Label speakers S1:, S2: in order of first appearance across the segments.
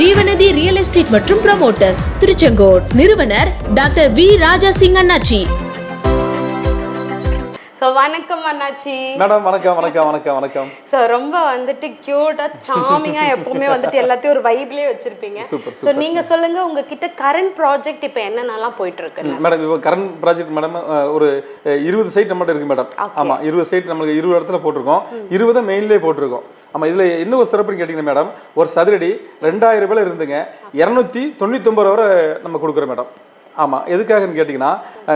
S1: ஜீவநதி real estate மற்றும் promoters Tiruchengode நிறுவனர் doctor we ராஜா சிங் அண்ணாச்சி.
S2: ஸோ வணக்கம் அண்ணாச்சி.
S3: மேடம் வணக்கம் வணக்கம் வணக்கம் வணக்கம்.
S2: ஸோ ரொம்ப வந்துட்டு க்யூட்டா சாமிங்கா எப்பவுமே வந்துட்டு எல்லாத்தையும் ஒரு வைப்லயே வச்சிருப்பீங்க. ஸோ நீங்க சொல்லுங்க உங்ககிட்ட கரண்ட் ப்ராஜெக்ட் இப்போ என்னென்னலாம் போயிட்டு இருக்கு
S3: மேடம் இப்போ கரண்ட் ப்ராஜெக்ட் மேடம் ஒரு இருபது சைட் நம்மகிட்ட இருக்கு மேடம். ஆமா இருபது சைட் நம்மளுக்கு இருபது இடத்துல போட்டிருக்கோம். இருபது மெயின்லேயே போட்டிருக்கோம். ஆமா இதுல என்ன ஒரு சிறப்புன்னு கேட்டீங்கன்னா மேடம் ஒரு சதுரடி ரெண்டாயிரம் ரூபாயில இருந்துங்க. இரநூத்தி தொண்ணூத்தொம்பது ரூபா வரை நம்ம கொடுக்குறோம் மேடம். ஆமா எதுக்காகன்னு கேட்டிங்கன்னா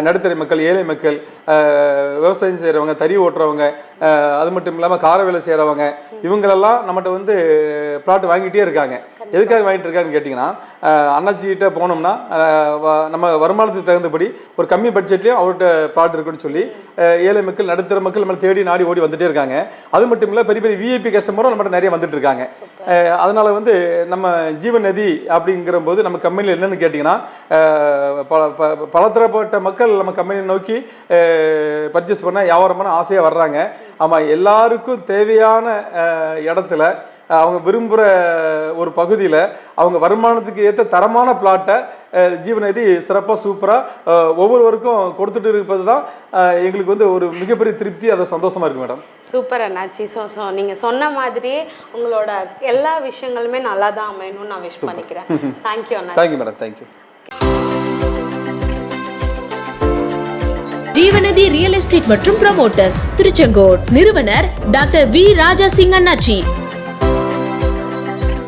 S3: நடுத்தர மக்கள் ஏழை மக்கள் விவசாயம் செய்கிறவங்க தறி ஓட்டுறவங்க அது மட்டும் இல்லாமல் கார வேலை செய்கிறவங்க இவங்களெல்லாம் நம்மகிட்ட வந்து பிளாட் வாங்கிட்டே இருக்காங்க. எதுக்காக வாங்கிட்டு இருக்காங்கன்னு கேட்டிங்கன்னா அஹ், அண்ணாச்சி கிட்ட போனோம்னா நம்ம வருமானத்துக்கு தகுந்தபடி ஒரு கம்மி பட்ஜெட்லேயும் அவர்கிட்ட பிளாட் இருக்குன்னு சொல்லி ஏழை மக்கள் நடுத்தர மக்கள் நம்ம தேடி நாடி ஓடி வந்துட்டே இருக்காங்க. அது மட்டும் இல்லை பெரிய பெரிய விஐபி கஸ்டமரும் நம்மகிட்ட நிறைய வந்துட்டு இருக்காங்க. அதனால வந்து நம்ம ஜீவன் நதி அப்படிங்கிற போது நம்ம கம்பெனியில் என்னன்னு கேட்டிங்கன்னா பல ப- பலதரப்பட்ட மக்கள் நம்ம கம்பெனியை நோக்கி பர்ச்சேஸ் பண்ண வியாபாரம் பண்ண ஆசையாக வர்றாங்க. ஆமாம் எல்லாருக்கும் தேவையான இடத்துல அவங்க விரும்புகிற ஒரு பகுதியில் அவங்க வருமானத்துக்கு ஏற்ற தரமான பிளாட்டை ஜீவநதி சிறப்பாக சூப்பராக ஒவ்வொருவருக்கும் கொடுத்துட்டு இருப்பது தான் எங்களுக்கு வந்து ஒரு மிகப்பெரிய திருப்தி அது சந்தோஷமா இருக்கு மேடம்.
S2: சூப்பர் அண்ணாச்சி. ஸோ ஸோ நீங்க சொன்ன மாதிரியே உங்களோட எல்லா விஷயங்களுமே நல்லா தான் அமையணும்னு நான் விஷ் பண்ணிக்கிறேன். Thank you Anna
S3: thank you madam thank you
S1: Jeevanadhi real estate மற்றும் ப்ரமோட்டர்ஸ் திருச்செங்கோட் நிறுவனர் டாக்டர் வி ராஜா சிங் அண்ணாச்சி.